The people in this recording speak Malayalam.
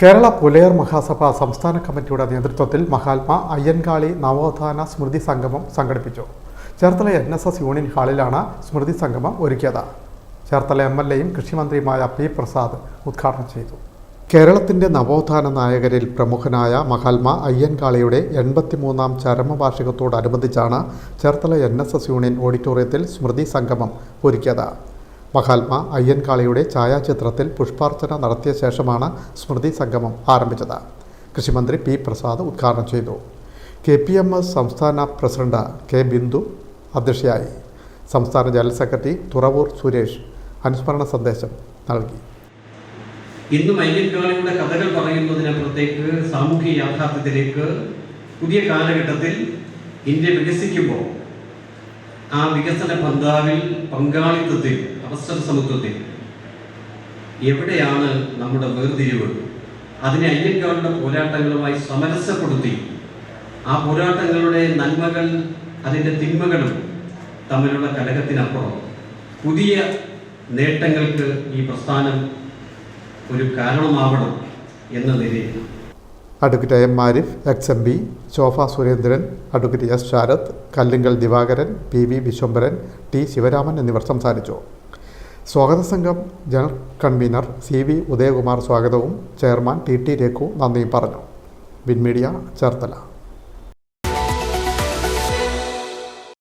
കേരള പുലയർ മഹാസഭ സംസ്ഥാന കമ്മിറ്റിയുടെ നേതൃത്വത്തിൽ മഹാത്മ അയ്യൻകാളി നവോത്ഥാന സ്മൃതി സംഗമം സംഘടിപ്പിച്ചു. Cherthala N S S union ഹാളിലാണ് സ്മൃതി സംഗമം ഒരുക്കിയത്. ചേർത്തല എം എൽ എയും കൃഷിമന്ത്രിയുമായ പി പ്രസാദ് ഉദ്ഘാടനം ചെയ്തു. കേരളത്തിന്റെ നവോത്ഥാന നായകരിൽ പ്രമുഖനായ മഹാത്മ അയ്യൻകാളിയുടെ എൺപത്തിമൂന്നാം ചരമവാർഷികത്തോടനുബന്ധിച്ചാണ് Cherthala N S S union ഓഡിറ്റോറിയത്തിൽ സ്മൃതി സംഗമം ഒരുക്കിയത്. മഹാത്മാ അയ്യൻകാളിയുടെ ഛായാചിത്രത്തിൽ പുഷ്പാർച്ചന നടത്തിയ ശേഷമാണ് സ്മൃതി സംഗമം ആരംഭിച്ചത്. കൃഷിമന്ത്രി പി പ്രസാദ് ഉദ്ഘാടനം ചെയ്തു. കെ പി എം എസ് സംസ്ഥാന പ്രസിഡന്റ് കെ ബിന്ദു അധ്യക്ഷയായി. സംസ്ഥാന ജനറൽ സെക്രട്ടറി തുറവൂർ സുരേഷ് അനുസ്മരണ സന്ദേശം നൽകി. ഇന്നും അയ്യൻകാളിയുടെ കഥകൾ പറയുന്നതിനപ്പുറത്തേക്ക് സാമൂഹ്യ യാഥാർത്ഥ്യത്തിലേക്ക് പുതിയ കാലഘട്ടത്തിൽ ഇന്ത്യ വികസിക്കുമ്പോൾ ആ വികസന പന്താവിൽ പങ്കാളിത്തത്തിൽ അവസര സമത്വത്തിൽ എവിടെയാണ് നമ്മുടെ വേർതിരിവ്? അതിനെ അയ്യങ്കാളുടെ പോരാട്ടങ്ങളുമായി സമരസപ്പെടുത്തി ആ പോരാട്ടങ്ങളുടെ നന്മകൾ അതിന്റെ തിന്മകളും തമ്മിലുള്ള കലഹത്തിനപ്പുറം പുതിയ നേട്ടങ്ങൾക്ക് ഈ പ്രസ്ഥാനം ഒരു കാരണമാവണം എന്ന നിലയിൽ. Advocate M Arif ex M P Shobha Surendran advocate S Sharad Kallingal Divakaran P V Vishwambharan T Sivaraman എന്നിവർ സംസാരിച്ചു. സ്വാഗത സംഘം general convener C V Udayakumar സ്വാഗതവും ചെയർമാൻ ടി ടി രഘു നന്ദിയും പറഞ്ഞു. വിൻമീഡിയ ചേർത്തല.